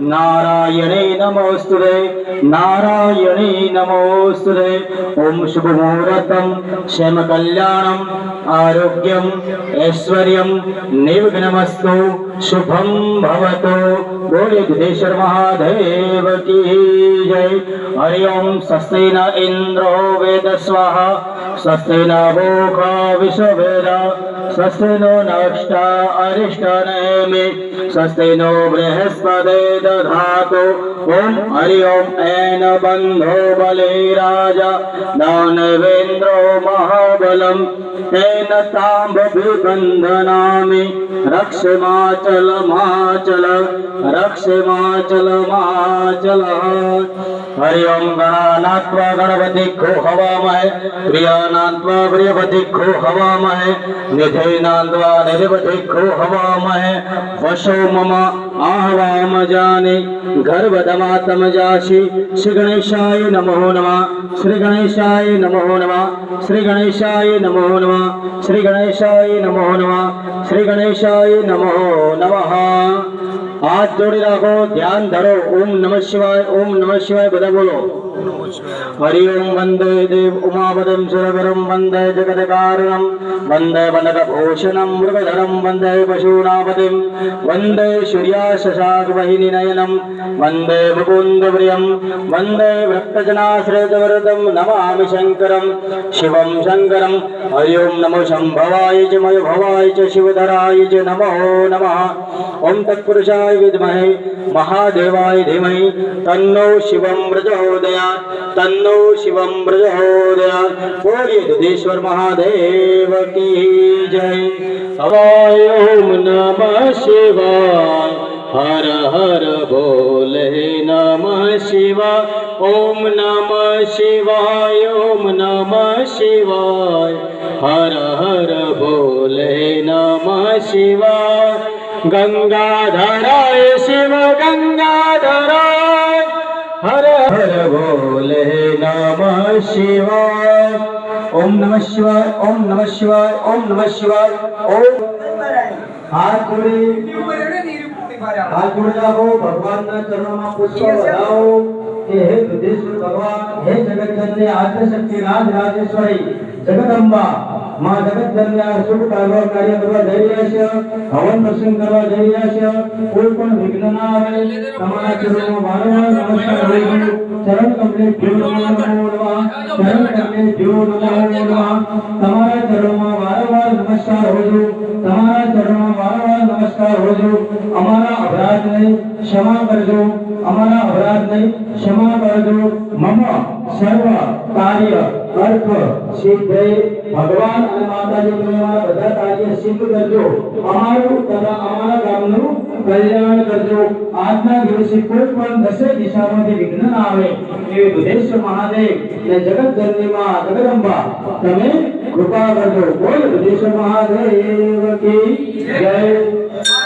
नारायणे नमोऽस्तु रे नारायणे नमोऽस्तु रे ॐ शुभमुहूर्तम् क्षेमकल्याणम् आरोग्यम् ऐश्वर्यम् निर्घ्नमस्तु शुभम् भवतु। गोलिधेशर्महादेव की जय। हरि ओं सस्य न इन्द्रो वेदस्वाहा स्वाहा स्वस्ति न भोगा विश्ववेद स्वस्ति नो नष्टा अरिष्ट नेमि स्वस्ति नो बृहस्पति दधातु ॐ हरि ओम ऐन बन्धो बले राजा, दानवेन्द्रो महाबलम्। तेन ताम्बभिबन्धनामि रक्षमाचल माचल रक्षमाचल माचल हरि ओम गणानात्वा गणपति खो हवामहे प्रियानात्वा प्रियपति खो हवामहे निधेनात्वा निधिपति खो हवामहे वशो मम आहवाम जाने गर्भदमातम जाशि श्री गणेशाय नमो नमः श्री गणेशाय नमो नमः श्री गणेशाय नमो नमः श्री गणेशाय नमो नमः श्री गणेशाय नमो नमः હાથ જોડી રાખો ધ્યાન ધરો ઓમ નમઃ શિવાય ઓમ નમઃ શિવાય બધા બોલો હરિ ઓમ વંદે દેવ ઉમાપદમ સુરગરમ गुरुं वंदे जगदकारणं वंदे वनरभूषणं मृगधरं वंदे पशूनापतिं वंदे सूर्याशशाकवहिनिनयनं वंदे मुकुन्दप्रियं वंदे भक्तजनाश्रयतवरदं नमामि शङ्करं शिवं शङ्करम् हरि नमो शम्भवाय च मयभवाय च शिवधराय च नमो नमः ॐ तत्पुरुषाय विद्महे महादेवाय धीमहि तन्नो शिवं व्रजहोदया तन्नो शिवं व्रजहोदया बोलिए दुधेश्वर महादेव की जय। हवाय ओम नम शिवा हर हर बोले नम शिवा। ओम नम शिवाय, ओम नम शिवाय। हर हर बोले शिवा। शिवाय गंगाधराय शिव गंगाधराय। हर हर बोले नम शिवा ઓમ નમઃ શિવાય ઓમ નમઃ શિવાય ઓમ નમઃ શિવાય ઓમ હાથ જોડી હાથ જોડી રાખો ભગવાનના ચરણોમાં પુષ્પ વધાવો કે હે બુદ્ધેશ્વર ભગવાન હે જગતજનની આદ્યશક્તિ રાજ રાજેશ્વરી જગદંબા માં જગતજનના શુભ કાર્ય કાર્ય કરવા જઈ રહ્યા છે હવન પ્રસંગ કરવા જઈ રહ્યા છે કોઈ પણ વિઘ્ન ના આવે તમારા ચરણોમાં વારંવાર નમસ્કાર હોવું ચરણ કમલે ભ્યો નમો નમઃ ચરણ કમલે ભ્યો નમો નમઃ તમારા ચરણોમાં વારંવાર નમસ્કાર હોજો તમારા કરજો, અમારા અપરાધને ક્ષમા કરજો. મમ સર્વ કાર્ય અર્થ સિદ્ધે ભગવાન અને માતાજી તમે બધા કાર્ય સિદ્ધ કરજો. અમારું તથા અમારા ગામનું કલ્યાણ કરજો. આજના દિવસે કોઈ પણ દસે દિશામાંથી વિઘ્ન ના આવે એવી બુધેશ્વર મહાદેવ ને જગત જનની માં જગદંબા, તમે કૃપા કરજો. બોલ બુધેશ્વર મહાદેવ કી જય.